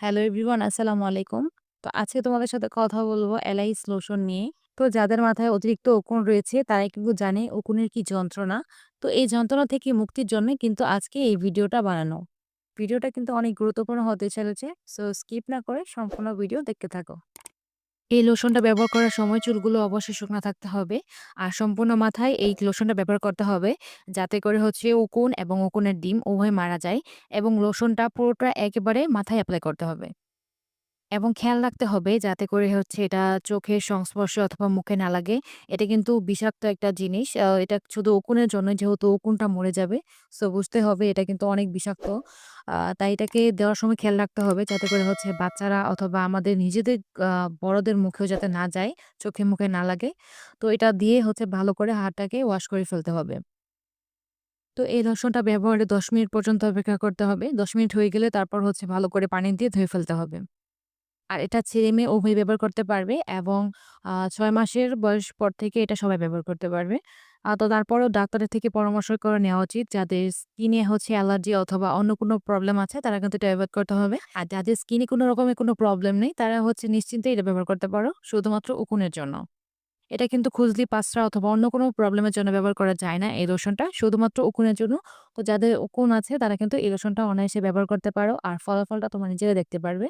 Hello everyone, আসসালামু আলাইকুম। তো আজকে তোমাদের সাথে কথা বলব এলাইস লোশন নিয়ে। তো যাদের মাথায় অতিরিক্ত ওকুন রয়েছে তারা কিন্তু জানে ওকুনের কি যন্ত্রণা। তো এই যন্ত্রণা থেকে মুক্তির জন্য কিন্তু আজকে এই ভিডিওটা বানানো। ভিডিওটা কিন্তু অনেক গুরুত্বপূর্ণ হতে চলেছে। সো স্কিপ না করে সম্পূর্ণ ভিডিও দেখতে থাকো। এই লোশনটা ব্যবহার করার সময় চুলগুলো অবশ্যই শুকনা থাকতে হবে। আর সম্পূর্ণ মাথায় এই লোশনটা ব্যবহার করতে হবে। যাতে করে হচ্ছে উকুন এবং উকুনের ডিম উভয় মারা যায় এবং লোশনটা পুরোটা একেবারে মাথায় অ্যাপ্লাই করতে হবে। এবং খেয়াল রাখতে হবে যাতে করে হচ্ছে এটা চোখের সংস্পর্শে অথবা মুখে না লাগে। এটা কিন্তু বিষাক্ত একটা জিনিস। এটা শুধু উকুনের জন্য যেহেতু উকুনটা মরে যাবে। সো বুঝতে হবে এটা কিন্তু অনেক বিষাক্ত। তাই এটাকে দেওয়ার সময় খেয়াল রাখতে হবে যাতে করে হচ্ছে বাচ্চারা অথবা আমাদের নিজেদের বড়দের মুখেও যাতে না যায়, চোখে মুখে না লাগে। তো এটা দিয়ে হচ্ছে ভালো করে হাতটাকে ওয়াশ করে ফেলতে হবে। তো এই লোশনটা ব্যবহারে ১০ মিনিট পর্যন্ত অপেক্ষা করতে হবে। ১০ মিনিট হয়ে গেলে তারপর হচ্ছে ভালো করে পানি দিয়ে ধুয়ে ফেলতে হবে। আর এটা ছেলে-মেয়ে উভয় ব্যবহার করতে পারবে এবং ছয় মাসের বয়স পর থেকে এটা সবাই ব্যবহার করতে পারবে। তো তারপরেও ডাক্তারের থেকে পরামর্শ করে নেওয়া উচিত। যাদের স্কিনে হচ্ছে অ্যালার্জি অথবা অন্য কোনো প্রবলেম আছে তারা কিন্তু এটা এভয়েড করতে হবে। আর যাদের স্কিনে কোনো রকমের কোনো প্রবলেম নেই তারা হচ্ছে নিশ্চিন্তে এটা ব্যবহার করতে পারো শুধুমাত্র উকুনের জন্য। এটা কিন্তু খুজলি, পাঁচড়া অথবা অন্য কোনো প্রবলেমের জন্য ব্যবহার করা যায় না এই লোশনটা। শুধুমাত্র উকুনের জন্য। তো যাদের উকুন আছে তারা কিন্তু এই লোশনটা অনায়াসে ব্যবহার করতে পারো। আর ফলাফলটা তোমরা নিজেরাই দেখতে পারবে।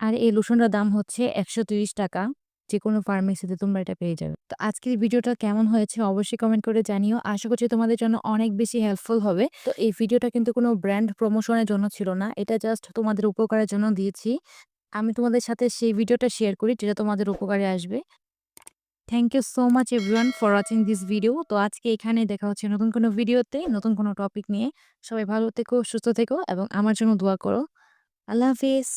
আর এই লোশনটার দাম হচ্ছে একশো টাকা যে কোনো ফার্মেসিতে তোমরা এটা পেয়ে যাবে। তো আজকের ভিডিওটা কেমন হয়েছে অবশ্যই কমেন্ট করে জানিও। আশা করছি তোমাদের জন্য অনেক বেশি হেল্পফুল হবে। তো এই ভিডিওটা কিন্তু কোনো ব্র্যান্ড প্রমোশনের জন্য ছিল না। এটা জাস্ট তোমাদের উপকারের জন্য দিয়েছি। আমি তোমাদের সাথে সেই ভিডিওটা শেয়ার করি যেটা তোমাদের উপকারে আসবে। Thank you so much everyone for watching this video. তো আজকে এখানে দেখা হচ্ছে নতুন কোনো ভিডিওতে, নতুন কোনো টপিক নিয়ে। সবাই ভালো থেকো, সুস্থ থেকো এবং আমার জন্য দোয়া করো। আল্লাহ হাফেজ।